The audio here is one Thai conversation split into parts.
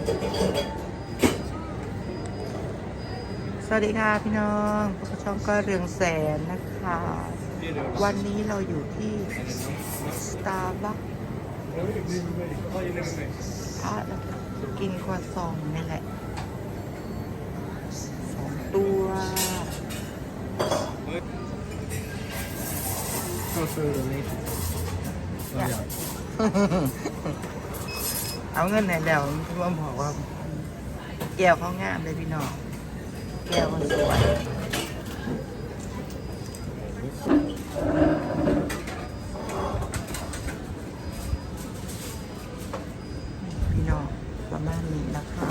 สวัสดีค่ะพี่น้องพวกบช่องก็เรืองแสนนะคะ วันนี้เราอยู่ที่สตาร์บัคอะกินครัวซองนี่แหละสองตัวก็ซื้อตรงนี้ เอาเงินไหนแล้วพี่ว่าบอกว่า แก้วเขางามเลยพี่น้อง แก้วเขาสวย พี่น้องประมาณนี้นะคะ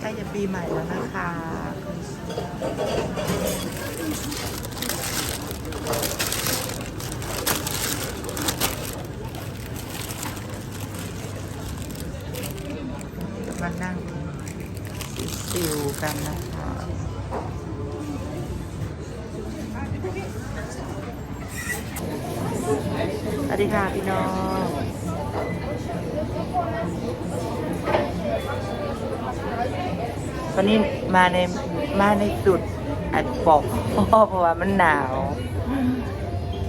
ใกล้ จะปีใหม่แล้วนะคะมานั่งซิวกันนะคะสวัสดีค่ะพี่น้อง วันนี้มาในมาในจุดอัดปอกเพราะว่ามันหนาว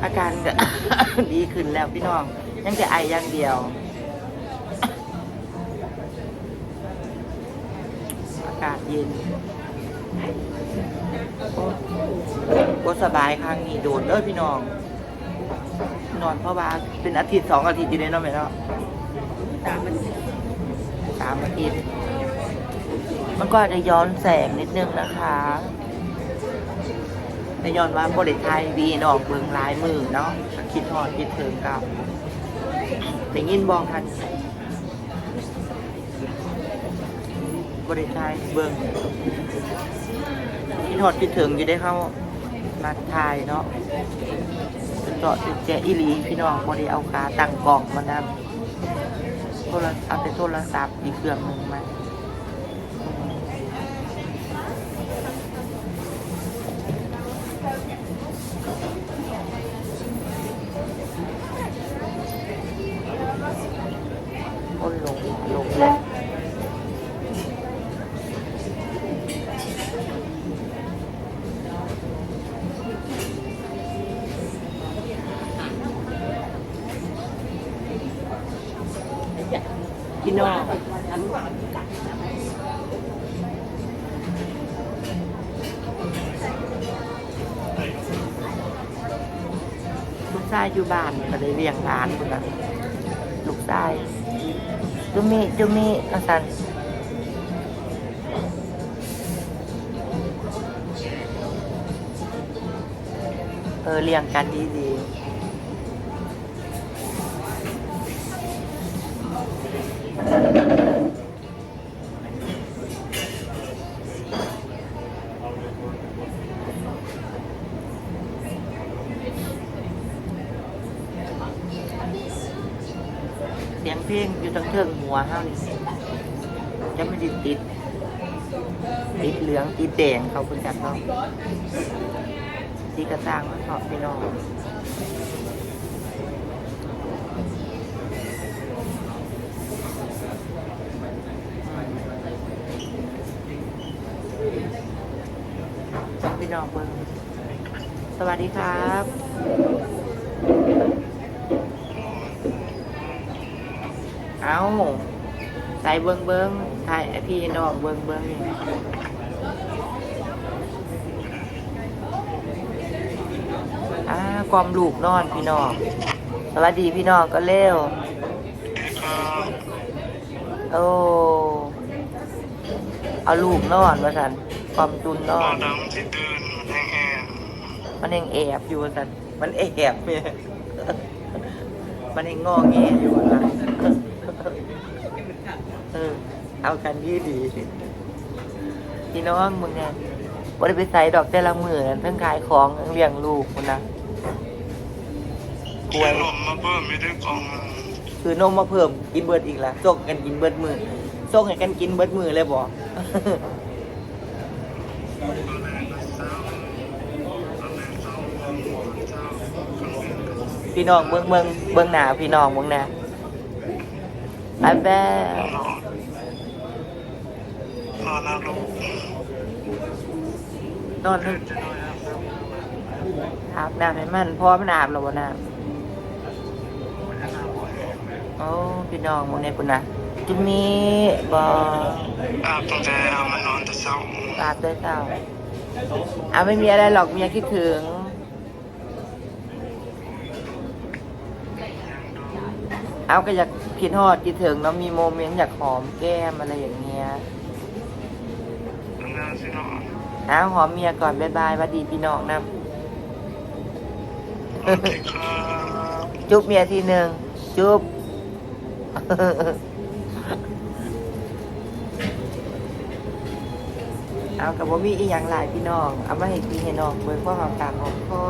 อาการก็ ดีขึ้นแล้วพี่น้อง ยังจะไออย่างเดียว อากาศเย็นก็สบายครั้งนี้โดนเด้อพี่น้อง นอนเพราะว่าเป็นอาทิตย์สองอาทิตย์อยู่ในเนาะแม่เนาะสามอาทิตย์สามอาทิตย์ มันก็จะย้อนแสงนิดนึงนะคะในย้อนว่าบริไทยวีนออกเบืองลายมือเนาะคิดหอดคิดถึงกับแต่ยินบองทันบริไทยเบืองคิดหอดคิดถึงอยู่ได้เข้ามาทายเนาะเป็นเจาะติดแจอีลีพี่น้องบริเอาขาตั้งกล่องมานำโทรเอาแต่โทรศัพท์อีกเครื่องหนึ่งมา นองลูกชายอยู่บ้านก็เลยเลี้ยงร้านคนละลูกชายจุมิจุมิอาสันเออเลี้ยงกันดีดี สียงเพลงอยู่ทั้งเทิงหัวเฮานี่จะไม่ได้ติด ติดเหลืองติดแดงเขาคุณจักเนาะสีกระซังมันชอบพี่น้องพี่น้องเบิ้งสวัสดีครับ เอาใส่เบิ้งเบิ้งถ่ายไอ้พี่น้องเบิ้งเบิ้งนี่อ่ากอมลูกนอนพี่น้องสวัสดีพี่น้องก็เร็วโอ้เอาลูกนอนมาสันความตุนนอนดำที่ตื่นมันแห้งมันยังแอบอยู่ว่าสันมันแอบเนี่ยมันยังงอแงอยู่ว่าสัน เออ เอากันดีดีพี่น้องมึงเนี่ยบ่ได้ไปใส่ดอกแต่ละมือนั่นทั้งขายของทั้งเลี้ยงลูกมึงนะกล้วยนมมาเพิ่มไม่ได้กองคือนมมาเพิ่มกินเบิดอีกละส่งกันกินเบิดมือส่งให้กันกินเบิดมือเลยบอกพี่น้องเบิ่งเบิ่งเบิ่งหนาพี่น้องเบิ่งหน้า อันแบ้นอนนอนแล้นอนให้อาบน้ำให้มันพอมันอาบแล้วบ่น้มันจะน่าบ่อยำโอ้พี่น้องมึงในปุ่นนะจิมมี่บออาบตั้งแต่เอามานอนแต่เช้าอาบด้วยเจ้าอาไม่มีอะไรหรอกเมียคิดถึง เอาก็อยากคิดฮอดคิดถึงเนาะมีโมเมนต์อยากหอมแก้มอะไรอย่างเงี้ยทำงานสินอนเอาหอมเมียก่อน บ๊ายบายหวัดดีพี่น้องนะโอเคครับจุ๊บเมียทีหนึ่งจุ๊บ เอากับว่ามีอีหยังหลายพี่น้อง เอามาให้พี่ให้น้องเบิ่งพ่อหอมปากหอมคอ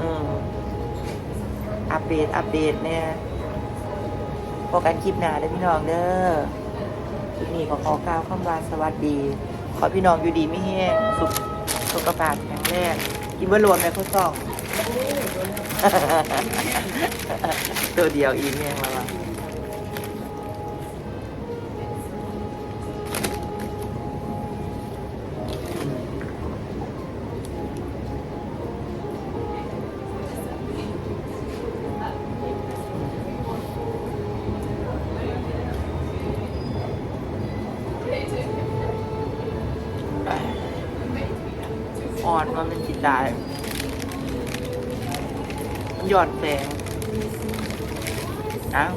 อืมอัปเดตอัปเดตเนี่ย พบกันคลิปหน้าเด้อพี่น้องเด้อคลิปนี้ขอขอกล่าวคำว่าสวัสดี ขอพี่น้องอยู่ดีไม่แห้งสุขสุขภาพแข็งแรงกินว่ารวมในข้อสองตัวเดียวอีกแม่งแล้ว อ่อนมันเป็นจิตาย มันหยอดแสงอ้าว